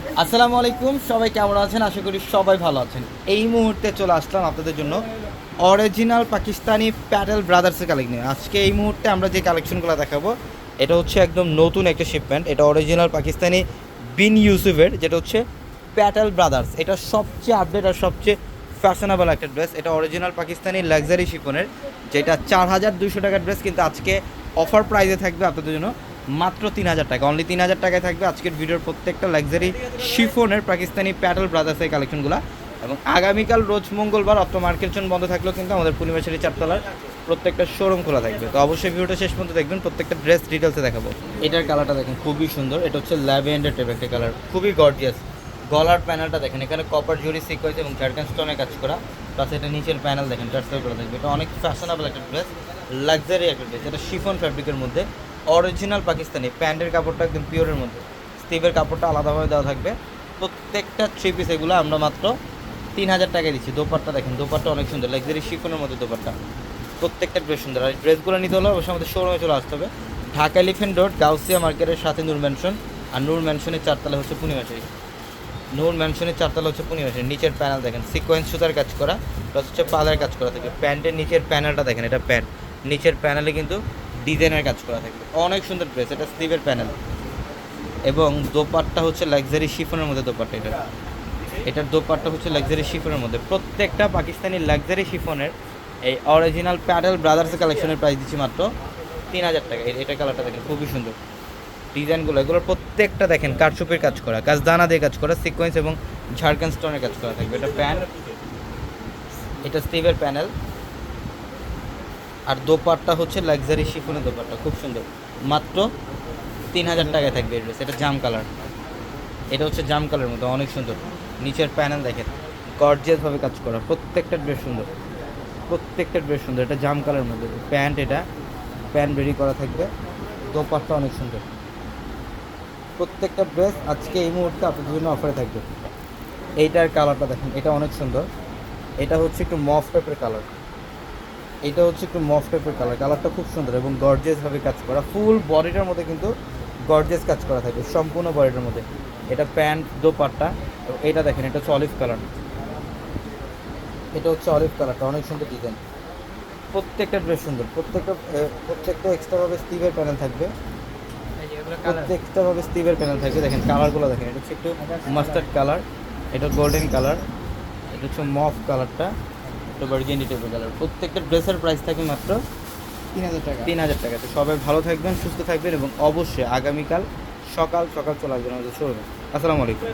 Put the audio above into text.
আসসালামু আলাইকুম, সবাই কেমন আছেন? আশা করি সবাই ভালো আছেন। এই মুহূর্তে চলে আসলাম আপনাদের জন্য অরিজিনাল পাকিস্তানি প্যাটেল ব্রাদার্সের কালেকশন আজকে এই মুহূর্তে আমরা যে কালেকশনগুলো দেখাবো, এটা হচ্ছে একদম নতুন একটা শিপমেন্ট এটা অরিজিনাল পাকিস্তানি বিন ইউসুফের, যেটা হচ্ছে প্যাটেল ব্রাদার্স এটা সবচেয়ে আপডেট আর সবচেয়ে ফ্যাশনেবল একটা ড্রেস এটা অরিজিনাল পাকিস্তানি লাক্সারি শিফনের যেটা চার হাজার দুশো টাকার ড্রেস কিন্তু আজকে অফার প্রাইসে থাকবে আপনাদের জন্য মাত্র তিন হাজার টাকা। অনলি তিন হাজার টাকায় থাকবে আজকের ভিডিওর প্রত্যেকটা লাক্সারি শিফনের পাকিস্তানি প্যাটেল ব্রাদার্সের কালেকশনগুলো এবং আগামীকাল রোজ মঙ্গলবার অপ্টো মার্কেট জন্য বন্ধ থাকলেও কিন্তু আমাদের পূর্ণিমাশারি চারতলার প্রত্যেকটা শোরুম খোলা থাকবে। তো অবশ্যই ভিডিওটা শেষ পর্যন্ত দেখবেন, প্রত্যেকটা ড্রেস ডিটেলসে দেখাবো। এটার কালারটা দেখেন, খুবই সুন্দর। এটা হচ্ছে ল্যাভেন্ডার টাইপ একটা কালার খুবই গর্জিয়াস গলার প্যানেলটা দেখেন, এখানে কপার জুরি সিকোয়েন্স এবং ঝাড়খান স্টোনে কাজ করা। প্লাস এটা নিচের প্যানেল দেখেন ট্রান্সফার করা থাকবে। এটা অনেক ফ্যাশনেবল একটা ড্রেস লাক্সারি একটা ড্রেস এটা শিফন ফ্যাব্রিকের মধ্যে। অরিজিনাল পাকিস্তানি প্যান্টের কাপড়টা একদম পিওরের মধ্যে। স্টিভের কাপড়টা আলাদাভাবে দেওয়া থাকবে। প্রত্যেকটা থ্রি পিস এগুলো আমরা মাত্র তিন হাজার টাকায় দিচ্ছি। দোপাট্টা দেখেন, দোপাট্টা অনেক সুন্দর লাক্সারি শিফনের মধ্যে দোপাট্টা। প্রত্যেকটা ড্রেস সুন্দর। আর ড্রেসগুলো নিতে হলে অবশ্যই আমাদের শোরুমে চলে আসতে হবে। ঢাকা এলিফেন্ট রোড গাউসিয়া মার্কেটের সাথে নূর ম্যানশন আর নূর ম্যানশনের চারতলা হচ্ছে পূর্ণিমাশারি নূর ম্যানশনের চারতলা হচ্ছে পূর্ণিমাশারি নিচের প্যানেল দেখেন সিকোয়েন্স সুতার কাজ করা প্লাস হচ্ছে পালার কাজ করা থাকে। প্যান্টের নিচের প্যানেলটা দেখেন, এটা প্যান্ট নিচের প্যানেলে কিন্তু ডিজাইনের কাজ করা থাকবে। অনেক সুন্দর ড্রেস এটা স্লিভের প্যানেল এবং দোপাট্টা হচ্ছে লাক্সারি শিফনের মধ্যে দোপাট্টা এটা। এটার দোপাট্টা হচ্ছে লাক্সারি শিফনের মধ্যে। প্রত্যেকটা পাকিস্তানি লাক্সারি শিফনের এই অরিজিনাল প্যাডেল ব্রাদার্স কালেকশনের প্রাইস দিচ্ছি মাত্র তিন হাজার টাকা। এটা কালারটা দেখেন, খুবই সুন্দর। ডিজাইনগুলো, এগুলোর প্রত্যেকটা দেখেন, কারচুপির কাজ করা কাজ দানা দিয়ে কাজ করা সিকোয়েন্স এবং ঝাড়খান স্টোনের কাজ করা থাকবে। এটা প্যান এটা স্টিভের প্যানেল আর দোপাট্টা হচ্ছে লাক্সারি শিফনের দোপাট্টা, খুব সুন্দর। মাত্র তিন হাজার টাকায় থাকবে এই ড্রেস এটা জাম কালার এটা হচ্ছে জাম কালারের মধ্যে, অনেক সুন্দর। নিচের প্যানেল দেখেন গর্জিয়াসভাবে কাজ করা, প্রত্যেকটা ড্রেস সুন্দর। প্রত্যেকটা ড্রেস সুন্দর, এটা জাম কালারের মধ্যে। প্যান্ট এটা, প্যান্ট রেডি করা থাকবে, দোপাট্টা অনেক সুন্দর। প্রত্যেকটা ড্রেস আজকে এই মুহূর্তে আপনাদের জন্য অফারে থাকবে। এইটার কালারটা দেখেন, এটা অনেক সুন্দর। এটা হচ্ছে একটু মফ টাইপের কালার এটা হচ্ছে একটু মফ টাইপের কালার কালারটা খুব সুন্দর এবং গর্জিয়াসভাবে কাজ করা। ফুল বডিটার মধ্যে কিন্তু গর্জিয়াস কাজ করা থাকবে সম্পূর্ণ বডিটার মধ্যে। এটা প্যান্ট দোপাট্টা এটা দেখেন এটা হচ্ছে অলিভ কালার এটা হচ্ছে অলিভ কালারটা অনেক সুন্দর ডিজাইন প্রত্যেকটা ড্রেস সুন্দর প্রত্যেকটা প্রত্যেকটা এক্সট্রাভাবে স্টিভের প্যানেল থাকবে। প্রত্যেকটাভাবে স্টিভের প্যানেল থাকবে। দেখেন কালারগুলো দেখেন এটা হচ্ছে একটু মাস্টার্ড কালার এটা গোল্ডেন কালার এটা হচ্ছে মফ কালারটা এটা বার্গেন্ডি টাইপের কালার প্রত্যেকটা ড্রেসের প্রাইস থাকে মাত্র তিন হাজার টাকা। তিন হাজার টাকা। তো সবাই ভালো থাকবেন সুস্থ থাকবেন এবং অবশ্যই আগামীকাল সকাল সকাল চলে আসবেন আমাদের শোরুমে আসসালামু আলাইকুম।